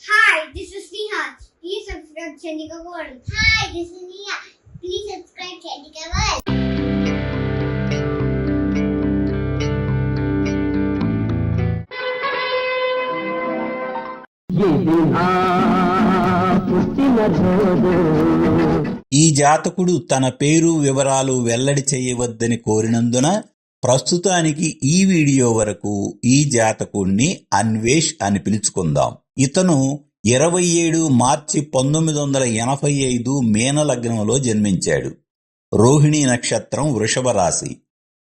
Hi, this is Neha. Please subscribe Chandika World. Hi, this is Neha. Please subscribe Chandika World. ఈ జాతకుడు తన పేరు వివరాలు వెల్లడి చేయవద్దని కోరినందున ప్రస్తుతానికి ఈ వీడియో వరకు ఈ జాతకుణ్ణి అన్వేష్ అని పిలుచుకుందాం ఇతను ఇరవై ఏడు మార్చి పంతొమ్మిది వందల ఎనభై ఐదు మీన లగ్నంలో జన్మించాడు. రోహిణి నక్షత్రం వృషభ రాశి.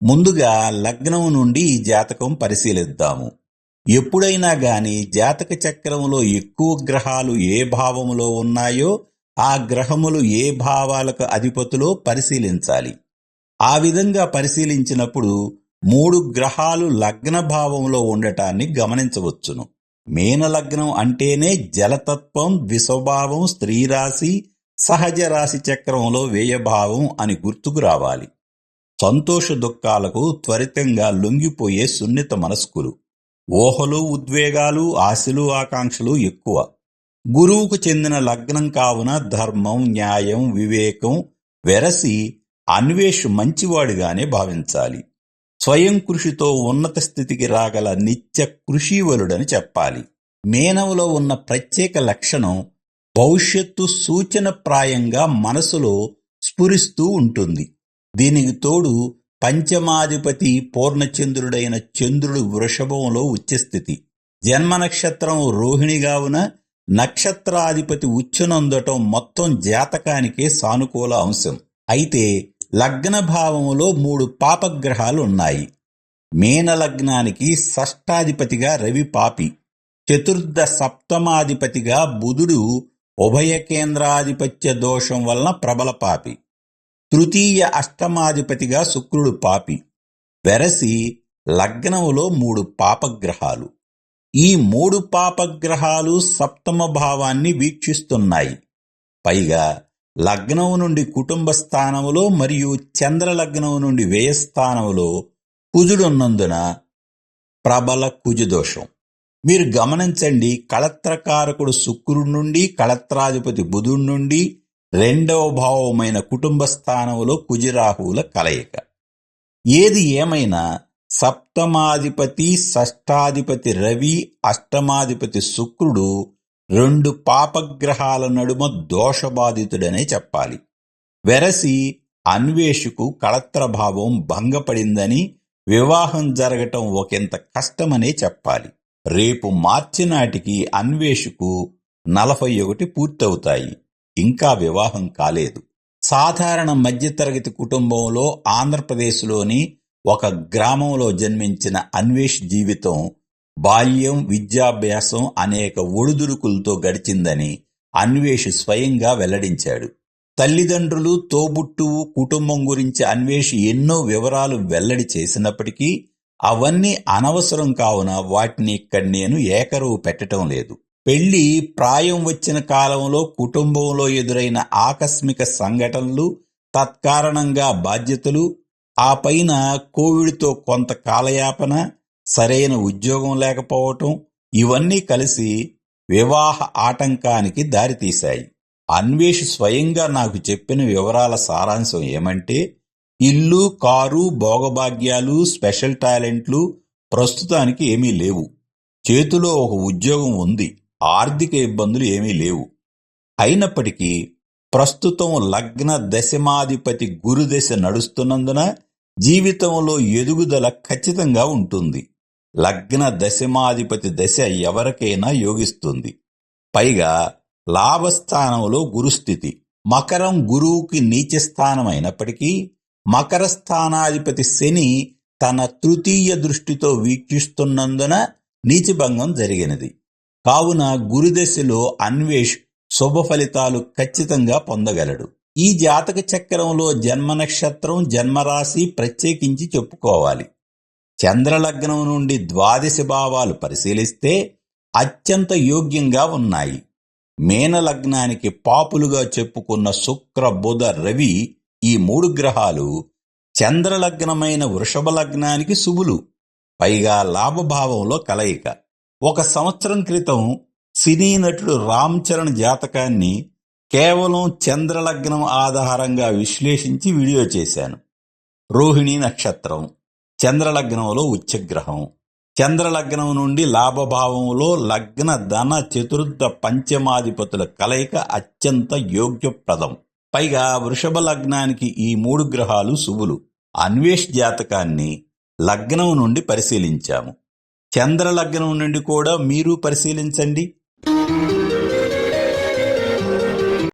ముందుగా లగ్నం నుండి ఈ జాతకం పరిశీలిద్దాము. ఎప్పుడైనా గాని జాతక చక్రంలో ఎక్కువ గ్రహాలు ఏ భావములో ఉన్నాయో ఆ గ్రహములు ఏ భావాలకు అధిపతులో పరిశీలించాలి. ఆ విధంగా పరిశీలించినప్పుడు మూడు గ్రహాలు లగ్న భావంలో ఉండటాన్ని గమనించవచ్చును. మీన లగ్నం అంటేనే జలతత్వం ద్విస్వభావం స్త్రీరాశి సహజ రాశి చక్రంలో వ్యయభావం అని గుర్తుకు రావాలి. సంతోష దుఃఖాలకు త్వరితంగా లొంగిపోయే సున్నిత మనస్కులు. ఊహలు ఉద్వేగాలు ఆశలు ఆకాంక్షలు ఎక్కువ. గురువుకు చెందిన లగ్నం కావున ధర్మం న్యాయం వివేకం వెరసి అన్వేష్ మంచివాడిగానే భావించాలి. స్వయం కృషితో ఉన్నత స్థితికి రాగల నిత్య కృషీవలుడని చెప్పాలి. మేనవులో ఉన్న ప్రత్యేక లక్షణం భవిష్యత్తు సూచనప్రాయంగా మనసులో స్ఫురిస్తూ ఉంటుంది. దీనికి తోడు పంచమాధిపతి పూర్ణచంద్రుడైన చంద్రుడు వృషభంలో ఉచ్చస్థితి. జన్మ నక్షత్రం రోహిణిగావున నక్షత్రాధిపతి ఉచ్చునందటం మొత్తం జాతకానికే సానుకూల అంశం. అయితే లగ్న భావములో మూడు పాపగ్రహాలు ఉన్నాయి మీనలగ్నానికి షష్టాధిపతిగా రవి పాపి చతుర్థ సప్తమాధిపతిగా బుధుడు ఉభయ కేంద్రాధిపత్య దోషం వలన ప్రబల పాపి తృతీయ అష్టమాధిపతిగా శుక్రుడు పాపి. వెరసి లగ్నములో మూడు పాపగ్రహాలు. ఈ మూడు పాపగ్రహాలు సప్తమ భావాన్ని వీక్షిస్తున్నాయి. పైగా లగ్నం నుండి కుటుంబ స్థానములో మరియు చంద్ర లగ్నం నుండి వ్యయస్థానములో కుజుడున్నందున ప్రబల కుజదోషం. మీరు గమనించండి కళత్రకారకుడు శుక్రుడి నుండి కళత్రాధిపతి బుధుడి నుండి రెండవ భావమైన కుటుంబ స్థానములో కుజిరాహువుల కలయిక. ఏది ఏమైనా సప్తమాధిపతి షష్టాధిపతి రవి అష్టమాధిపతి శుక్రుడు రెండు పాపగ్రహాల నడుమ దోషబాధితుడనే చెప్పాలి. వెరసి అన్వేషుకు కళత్రభావం భంగపడిందని వివాహం జరగటం ఒకంత కష్టమనే చెప్పాలి. రేపు మార్చి నాటికి అన్వేషుకు నలభై ఒకటి పూర్తవుతాయి. ఇంకా వివాహం కాలేదు. సాధారణ మధ్యతరగతి కుటుంబంలో ఆంధ్రప్రదేశ్లోని ఒక గ్రామంలో జన్మించిన అన్వేష్ జీవితం బాల్యం విద్యాభ్యాసం అనేక ఒడిదుడుకులతో గడిచిందని అన్వేష్ స్వయంగా వెల్లడించాడు. తల్లిదండ్రులు తోబుట్టువు కుటుంబం గురించి అన్వేష్ ఎన్నో వివరాలు వెల్లడి చేసినప్పటికీ అవన్నీ అనవసరం కావున వాటిని ఇక్కడ నేను ఏకరువు పెట్టడం లేదు. పెళ్ళి ప్రాయం వచ్చిన కాలంలో కుటుంబంలో ఎదురైన ఆకస్మిక సంఘటనలు తత్కారణంగా బాధ్యతలు ఆ పైన కోవిడ్తో కొంత కాలయాపన సరైన ఉద్యోగం లేకపోవటం ఇవన్నీ కలిసి వివాహ ఆటంకానికి దారితీశాయి. అన్వేష్ స్వయంగా నాకు చెప్పిన వివరాల సారాంశం ఏమంటే ఇల్లు కారు భోగభాగ్యాలు స్పెషల్ టాలెంట్లు ప్రస్తుతానికి ఏమీ లేవు. చేతిలో ఒక ఉద్యోగం ఉంది ఆర్థిక ఇబ్బందులు ఏమీ లేవు. అయినప్పటికీ ప్రస్తుతం లగ్న దశమాధిపతి గురుదశ నడుస్తున్నందున జీవితంలో ఎదుగుదల ఖచ్చితంగా ఉంటుంది. లగ్న దశమాధిపతి దశ ఎవరికైనా యోగిస్తుంది. పైగా లాభస్థానంలో గురుస్థితి. మకరం గురువుకి నీచస్థానమైనప్పటికీ అయినప్పటికీ మకర స్థానాధిపతి శని తన తృతీయ దృష్టితో వీక్షిస్తున్నందున నీచభంగం జరిగినది. కావున గురుదశలో అన్వేష్ శుభ ఫలితాలు ఖచ్చితంగా పొందగలడు. ఈ జాతక చక్రంలో జన్మ నక్షత్రం జన్మరాశి ప్రత్యేకించి చెప్పుకోవాలి. చంద్రలగ్నం నుండి ద్వాదశ భావాలు పరిశీలిస్తే అత్యంత యోగ్యంగా ఉన్నాయి. మేన లగ్నానికి పాపులుగా చెప్పుకున్న శుక్ర బుధ రవి ఈ మూడు గ్రహాలు చంద్రలగ్నమైన వృషభ లగ్నానికి శుభులు. పైగా లాభభావంలో కలయిక. ఒక సంవత్సరం క్రితం సినీ నటుడు రామ్ చరణ్ జాతకాన్ని కేవలం చంద్రలగ్నం ఆధారంగా విశ్లేషించి వీడియో చేశాను. రోహిణి నక్షత్రం. చంద్రలగ్నంలో ఉచ్చగ్రహం. చంద్రలగ్నం నుండి లాభభావంలో లగ్న ధన చతుర్థ పంచమాధిపతుల కలయిక అత్యంత యోగ్యప్రదం. పైగా వృషభ లగ్నానికి ఈ మూడు గ్రహాలు శుభులు. అన్వేష్ జాతకాన్ని లగ్నం నుండి పరిశీలించాము. చంద్ర లగ్నం నుండి కూడా మీరు పరిశీలించండి.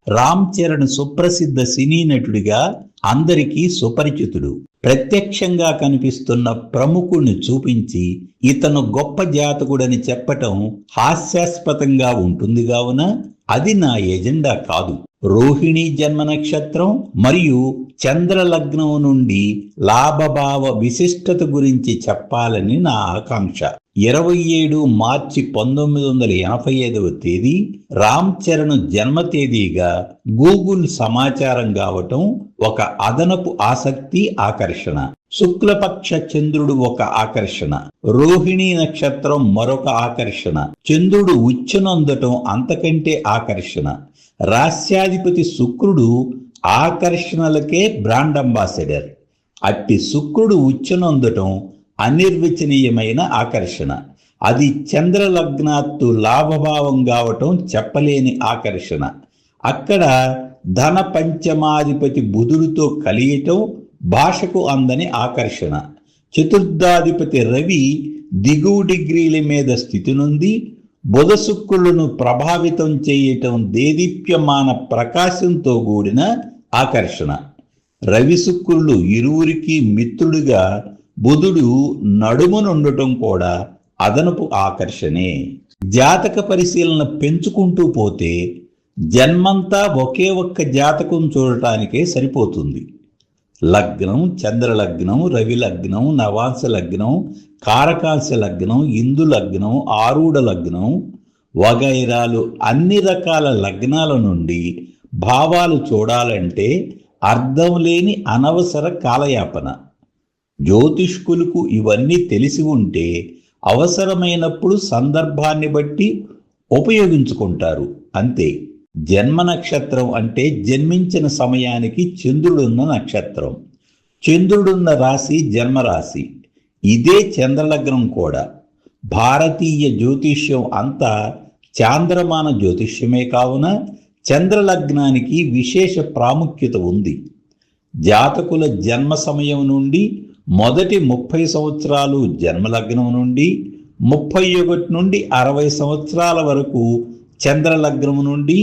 రామ్ చరణ్ సుప్రసిద్ధ సినీ నటుడిగా అందరికీ సుపరిచితుడు. ప్రత్యక్షంగా కనిపిస్తున్న ప్రముఖుణ్ణి చూపించి ఇతను గొప్ప జాతకుడని చెప్పటం హాస్యాస్పదంగా ఉంటుంది కావున అది నా ఎజెండా కాదు. రోహిణి జన్మ నక్షత్రం మరియు చంద్ర లగ్నం నుండి లాభభావ విశిష్టత గురించి చెప్పాలని నా ఆకాంక్ష. ఇరవై ఏడు మార్చి పంతొమ్మిది వందల ఎనభై ఐదవ తేదీ రామ్ చరణ్ జన్మ తేదీగా గూగుల్ సమాచారం కావటం ఒక అదనపు ఆసక్తి ఆకర్షణ. శుక్లపక్ష చంద్రుడు ఒక ఆకర్షణ. రోహిణి నక్షత్రం మరొక ఆకర్షణ. చంద్రుడు ఉచ్చనందటం అంతకంటే ఆకర్షణ. రాస్యాధిపతి శుక్రుడు ఆకర్షణలకే బ్రాండ్ అంబాసిడర్. అట్టి శుక్రుడు ఉచ్చనందటం అనిర్వచనీయమైన ఆకర్షణ. అది చంద్రలగ్నాత్తు లాభభావం కావటం చెప్పలేని ఆకర్షణ. అక్కడ ధన పంచమాధిపతి బుధుడితో కలియటం భాషకు అందని ఆకర్షణ. చతుర్థాధిపతి రవి దిగువ డిగ్రీల మీద స్థితి నుండి బుధ శుక్రులను ప్రభావితం చేయటం దేదీప్యమాన ప్రకాశంతో కూడిన ఆకర్షణ. రవి శుక్రులు ఇరువురికి మిత్రుడిగా బుధుడు నడుమునుండటం కూడా అదనపు ఆకర్షణే. జాతక పరిశీలన పెంచుకుంటూ పోతే జన్మంతా ఒకే ఒక్క జాతకం చూడటానికే సరిపోతుంది. లగ్నం చంద్రలగ్నం రవి లగ్నం నవాంశ లగ్నం కారకాంశ లగ్నం ఇందు లగ్నం ఆరూఢ లగ్నం వగైరాలు అన్ని రకాల లగ్నాల నుండి భావాలు చూడాలంటే అర్థం లేని అనవసర కాలయాపన. జ్యోతిష్కులకు ఇవన్నీ తెలిసి ఉంటే అవసరమైనప్పుడు సందర్భాన్ని బట్టి ఉపయోగించుకుంటారు. అంతే. జన్మ నక్షత్రం అంటే జన్మించిన సమయానికి చంద్రుడున్న నక్షత్రం. చంద్రుడున్న రాశి జన్మరాశి. ఇదే చంద్రలగ్నం కూడా. భారతీయ జ్యోతిష్యం అంతా చాంద్రమాన జ్యోతిష్యమే కావున చంద్రలగ్నానికి విశేష ప్రాముఖ్యత ఉంది. జాతకుల జన్మ సమయం నుండి మొదటి ముప్పై సంవత్సరాలు జన్మలగ్నం నుండి ముప్పై ఒకటి నుండి అరవై సంవత్సరాల వరకు చంద్రలగ్నం నుండి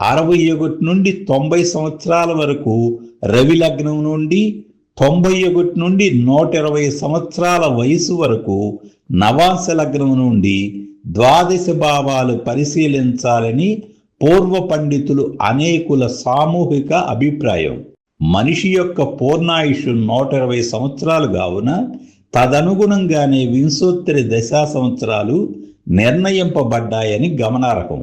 అరవై ఒకటి నుండి తొంభై సంవత్సరాల వరకు రవి లగ్నం నుండి తొంభై ఒకటి నుండి నూట ఇరవై సంవత్సరాల వయసు వరకు నవాంశ లగ్నం నుండి ద్వాదశ భావాలు పరిశీలించాలని పూర్వ పండితులు అనేకుల సామూహిక అభిప్రాయం. మనిషి యొక్క పూర్ణాయుషు నూట ఇరవై సంవత్సరాలు కావున తదనుగుణంగానే వింశోత్తరి దశా సంవత్సరాలు నిర్ణయింపబడ్డాయని గమనార్హం.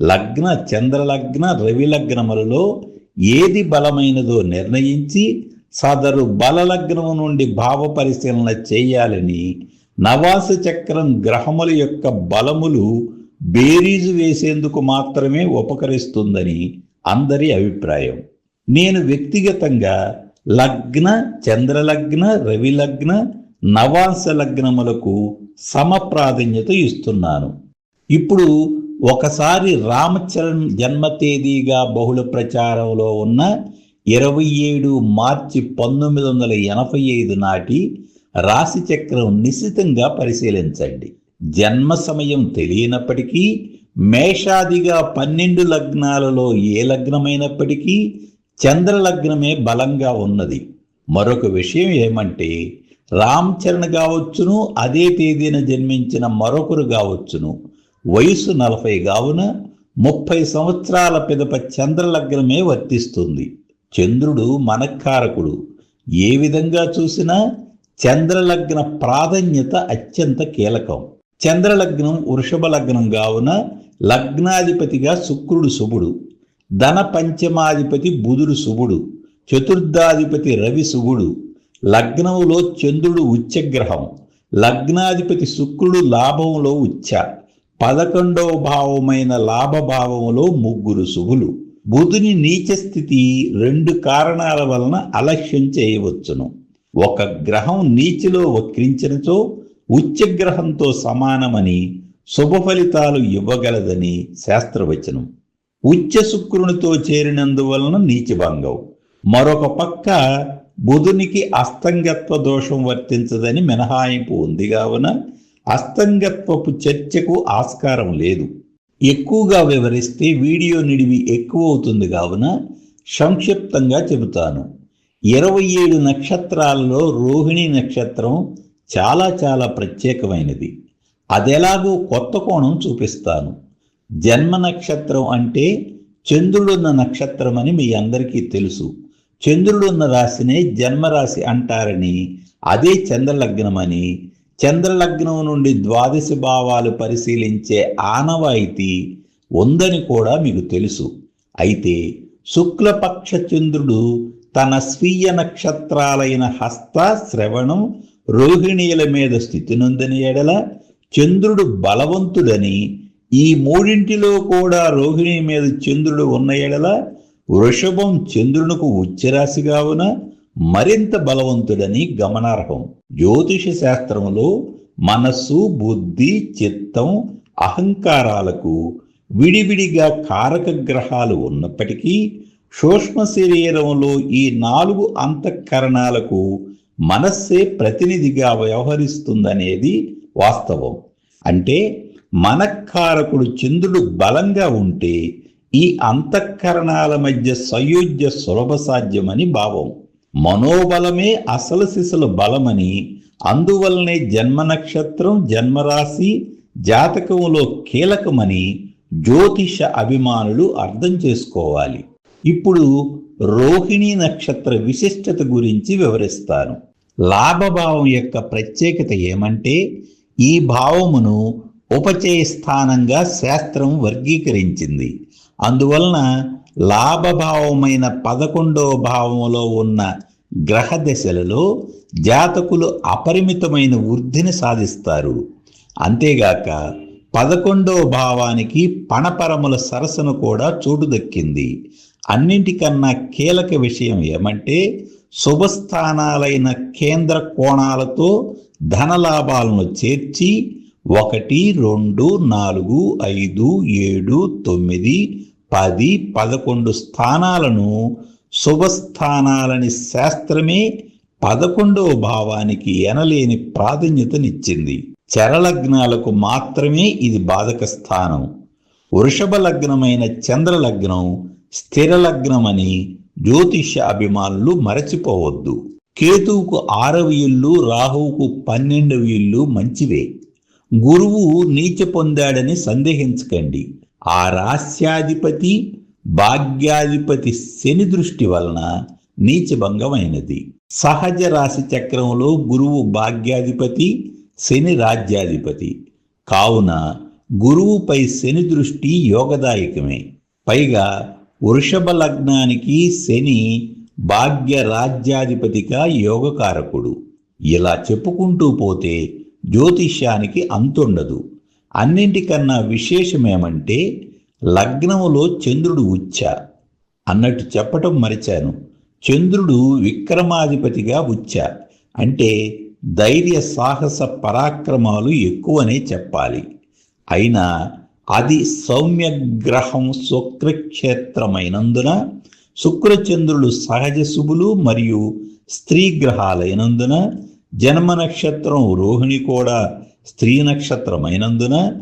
లగ్న చంద్రలగ్న రవి లగ్నములలో ఏది బలమైనదో నిర్ణయించి సదరు బలలగ్నము నుండి భావ పరిశీలన చేయాలని నవాస చక్రం గ్రహముల యొక్క బలములు బేరీజు వేసేందుకు మాత్రమే ఉపకరిస్తుందని అందరి అభిప్రాయం. నేను వ్యక్తిగతంగా లగ్న చంద్రలగ్న రవి లగ్న నవాంశ లగ్నములకు సమప్రాధాన్యత ఇస్తున్నాను. ఇప్పుడు ఒకసారి రామచరణ్ జన్మ తేదీగా బహుళ ప్రచారంలో ఉన్న ఇరవై ఏడు మార్చి పంతొమ్మిది వందల ఎనభై ఐదు నాటి రాశిచక్రం నిశితంగా నిశ్చితంగా పరిశీలించండి. జన్మ సమయం తెలియనప్పటికీ మేషాదిగా పన్నెండు లగ్నాలలో ఏ లగ్నమైనప్పటికీ చంద్రలగ్నమే బలంగా ఉన్నది. మరొక విషయం ఏమంటే రామ్ చరణ్ కావచ్చును అదే తేదీన జన్మించిన మరొకరు కావచ్చును. వయసు నలభై కావున ముప్పై సంవత్సరాల పిదప చంద్రలగ్నమే వర్తిస్తుంది. చంద్రుడు మనకారకుడు. ఏ విధంగా చూసినా చంద్రలగ్న ప్రాధాన్యత అత్యంత కీలకం. చంద్రలగ్నం వృషభ లగ్నం కావున లగ్నాధిపతిగా శుక్రుడు శుభుడు. ధన పంచమాధిపతి బుధుడు శుభుడు చతుర్థాధిపతి రవి శుభుడు లగ్నంలో చంద్రుడు ఉచ్చగ్రహం లగ్నాధిపతి శుక్రుడు లాభంలో ఉచ్చ పదకొండవ భావమైన లాభభావంలో ముగ్గురు శుభులు. బుధుని నీచ స్థితి రెండు కారణాల వలన అలక్ష్యం చేయవచ్చును. ఒక గ్రహం నీచిలో వక్రించినచో ఉచ్చగ్రహంతో సమానమని శుభ ఫలితాలు ఇవ్వగలదని శాస్త్రవచనం. ఉచ్చ శుక్రునితో చేరినందువలన నీచభంగం మరొక పక్క బుధునికి అస్తంగత్వ దోషం వర్తించదని మినహాయింపు ఉంది కావున అస్తంగత్వపు చర్చకు ఆస్కారం లేదు. ఎక్కువగా వివరిస్తే వీడియో నిడివి ఎక్కువ అవుతుంది కావున సంక్షిప్తంగా చెబుతాను. ఇరవై ఏడు నక్షత్రాలలో రోహిణి నక్షత్రం చాలా చాలా ప్రత్యేకమైనది. అదెలాగో కొత్త కోణం చూపిస్తాను. జన్మ నక్షత్రం అంటే చంద్రుడున్న నక్షత్రం అని మీ అందరికీ తెలుసు. చంద్రుడున్న రాశినే జన్మరాశి అంటారని అదే చంద్రలగ్నమని చంద్రలగ్నం నుండి ద్వాదశ భావాలు పరిశీలించే ఆనవాయితీ ఉందని కూడా మీకు తెలుసు. అయితే శుక్లపక్ష చంద్రుడు తన స్వీయ నక్షత్రాలైన హస్త శ్రవణం రోహిణీయుల మీద స్థితి నుందని ఎడల చంద్రుడు బలవంతుడని ఈ మూడింటిలో కూడా రోహిణి మీద చంద్రుడు ఉన్న ఎడల వృషభం చంద్రునకు ఉచ్చరాశి కావున మరింత బలవంతుడని గమనార్హం. జ్యోతిష శాస్త్రంలో మనస్సు బుద్ధి చిత్తం అహంకారాలకు విడివిడిగా కారక గ్రహాలు ఉన్నప్పటికీ సూక్ష్మ శరీరంలో ఈ నాలుగు అంతఃకరణాలకు మనస్సే ప్రతినిధిగా వ్యవహరిస్తుందనేది వాస్తవం. అంటే మనఃకారకుడు చంద్రుడు బలంగా ఉంటే ఈ అంతఃకరణాల మధ్య సయోధ్య సులభ సాధ్యమని భావం. మనోబలమే అసలు శిశుల బలమని అందువల్లనే జన్మ నక్షత్రం జన్మరాశి జాతకంలో కీలకమని జ్యోతిష అభిమానులు అర్థం చేసుకోవాలి. ఇప్పుడు రోహిణి నక్షత్ర విశిష్టత గురించి వివరిస్తాను. లాభభావం యొక్క ప్రత్యేకత ఏమంటే ఈ భావమును ఉపచయ స్థానంగా శాస్త్రం వర్గీకరించింది. అందువలన లాభభావమైన పదకొండవ భావంలో ఉన్న గ్రహ దశలలో జాతకులు అపరిమితమైన వృద్ధిని సాధిస్తారు. అంతేగాక పదకొండవ భావానికి పణపరముల సరసన కూడా చోటు దక్కింది అన్నింటికన్నా కీలక విషయం ఏమంటే శుభస్థానాలైన కేంద్ర కోణాలతో ధనలాభాలను చేర్చి ఒకటి రెండు నాలుగు ఐదు ఏడు తొమ్మిది పది పదకొండు స్థానాలను శుభస్థానాలని శాస్త్రమే పదకొండవ భావానికి ఎనలేని ప్రాధాన్యతనిచ్చింది. చరలగ్నాలకు మాత్రమే ఇది బాధక స్థానం. వృషభ లగ్నమైన చంద్రలగ్నం స్థిర లగ్నమని జ్యోతిష అభిమానులు మరచిపోవద్దు. కేతువుకు ఆరవ ఇల్లు రాహువుకు పన్నెండవ ఇల్లు మంచివే. గురువు నీచ పొందాడని సందేహించకండి. ఆ రాస్యాధిపతి భాగ్యాధిపతి శని దృష్టి వలన నీచభంగమైనది సహజ రాశి చక్రంలో గురువు భాగ్యాధిపతి శని రాజ్యాధిపతి. కావున గురువుపై శని దృష్టి యోగదాయకమే. పైగా వృషభ లగ్నానికి శని భాగ్య రాజ్యాధిపతిగా యోగకారకుడు. ఇలా చెప్పుకుంటూ పోతే జ్యోతిష్యానికి అంతుండదు. అన్నింటికన్నా విశేషమేమంటే లగ్నములో చంద్రుడు ఉచ్చ అన్నట్టు చెప్పటం మరిచాను. చంద్రుడు విక్రమాధిపతిగా ఉచ్చ అంటే ధైర్య సాహస పరాక్రమాలు ఎక్కువనే చెప్పాలి. అయినా అది సౌమ్యగ్రహం శుక్రక్షేత్రమైనందున శుక్రచంద్రులు సహజ శుభులు మరియు స్త్రీ గ్రహాలైనందున జన్మ నక్షత్రం రోహిణి కూడా స్త్రీ నక్షత్రమైనందున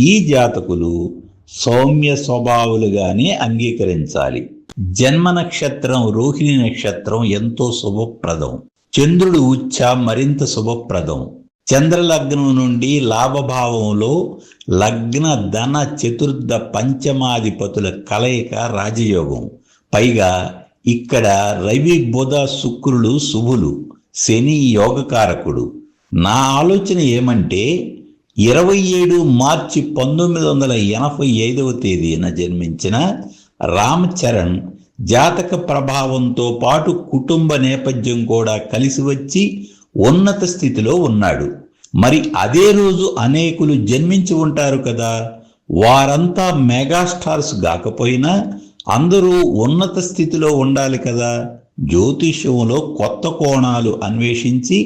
ఈ జాతకులు సౌమ్య స్వభావులుగానే అంగీకరించాలి. జన్మ నక్షత్రం రోహిణి నక్షత్రం ఎంతో శుభప్రదం. చంద్రుడు ఉచ్చ మరింత శుభప్రదం. చంద్రలగ్నం నుండి లాభభావంలో లగ్న ధన చతుర్థ పంచమాధిపతుల కలయిక రాజయోగం. పైగా ఇక్కడ రవి బుధ శుక్రులు శుభులు. శని యోగకారకుడు. నా ఆలోచన ఏమంటే ఇరవై ఏడు మార్చి పంతొమ్మిది వందల ఎనభై ఐదవ తేదీన జన్మించిన రామ్ చరణ్ జాతక ప్రభావంతో పాటు కుటుంబ నేపథ్యం కూడా కలిసి వచ్చి ఉన్నత స్థితిలో ఉన్నాడు. మరి అదే రోజు అనేకులు జన్మించి ఉంటారు కదా. వారంతా మెగాస్టార్స్ కాకపోయినా అందరూ ఉన్నత స్థితిలో ఉండాలి కదా. జ్యోతిష్యంలో కొత్త కోణాలు అన్వేషించి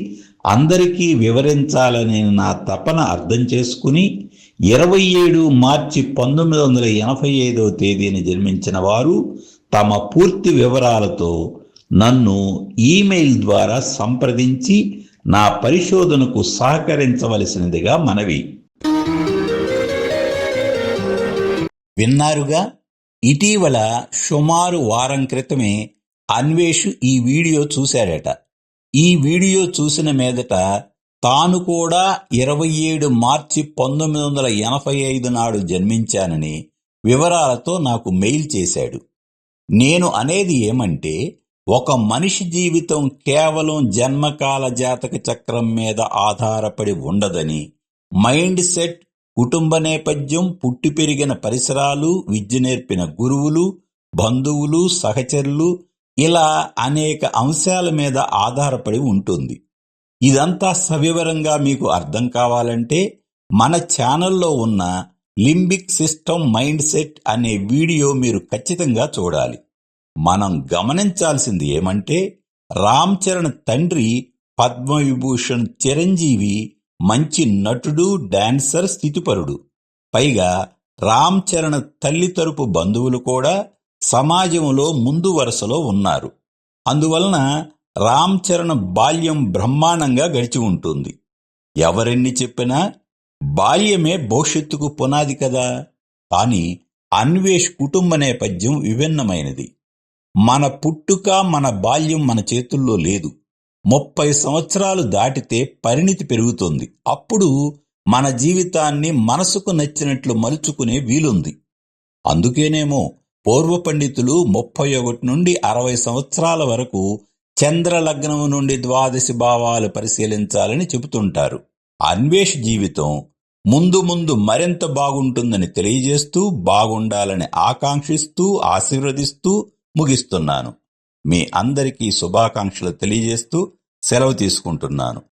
అందరికీ వివరించాలని నా తపన అర్థం చేసుకుని ఇరవై ఏడు మార్చి పంతొమ్మిది వందల ఎనభై ఐదవ తేదీని జన్మించిన వారు తమ పూర్తి వివరాలతో నన్ను ఈమెయిల్ ద్వారా సంప్రదించి నా పరిశోధనకు సహకరించవలసినదిగా మనవి. విన్నారుగా? ఇటీవల సుమారు వారం క్రితమే అన్వేష్ ఈ వీడియో చూశాడట. ఈ వీడియో చూసిన మీదట తాను కూడా ఇరవై ఏడు మార్చి పంతొమ్మిది వందల ఎనభై ఐదు నాడు జన్మించానని వివరాలతో నాకు మెయిల్ చేశాడు. నేను అనేది ఏమంటే ఒక మనిషి జీవితం కేవలం జన్మకాల జాతక చక్రం మీద ఆధారపడి ఉండదని మైండ్ సెట్ కుటుంబ నేపథ్యం పుట్టి పెరిగిన పరిసరాలు విద్య నేర్పిన గురువులు బంధువులు సహచరులు ఇలా అనేక అంశాల మీద ఆధారపడి ఉంటుంది. ఇదంతా సవివరంగా మీకు అర్థం కావాలంటే మన ఛానల్లో ఉన్న లింబిక్ సిస్టమ్ మైండ్ సెట్ అనే వీడియో మీరు ఖచ్చితంగా చూడాలి. మనం గమనించాల్సింది ఏమంటే రామ్ చరణ్ తండ్రి పద్మవిభూషణ్ చిరంజీవి మంచి నటుడు డాన్సర్ స్థితిపరుడు. పైగా రామ్ చరణ్ తల్లి తరపు బంధువులు కూడా సమాజంలో ముందు వరుసలో ఉన్నారు. అందువలన రామ్ చరణ్ బాల్యం బ్రహ్మాండంగా గడిచి ఉంటుంది. ఎవరెన్ని చెప్పినా బాల్యమే భవిష్యత్తుకు పునాది కదా. కానీ అన్వేష్ కుటుంబ నేపథ్యం విభిన్నమైనది. మన పుట్టుక మన బాల్యం మన చేతుల్లో లేదు. ముప్పై సంవత్సరాలు దాటితే పరిణితి పెరుగుతుంది. అప్పుడు మన జీవితాన్ని మనసుకు నచ్చినట్లు మలుచుకునే వీలుంది. అందుకేనేమో పూర్వ పండితులు ముప్పై ఒకటి నుండి అరవై సంవత్సరాల వరకు చంద్రలగ్నం నుండి ద్వాదశి భావాలు పరిశీలించాలని చెబుతుంటారు. అన్వేష్ జీవితం ముందు ముందు మరింత బాగుంటుందని తెలియజేస్తూ బాగుండాలని ఆకాంక్షిస్తూ ఆశీర్వదిస్తూ ముగిస్తున్నాను. మీ అందరికీ శుభాకాంక్షలు తెలియజేస్తూ సెలవు తీసుకుంటున్నాను.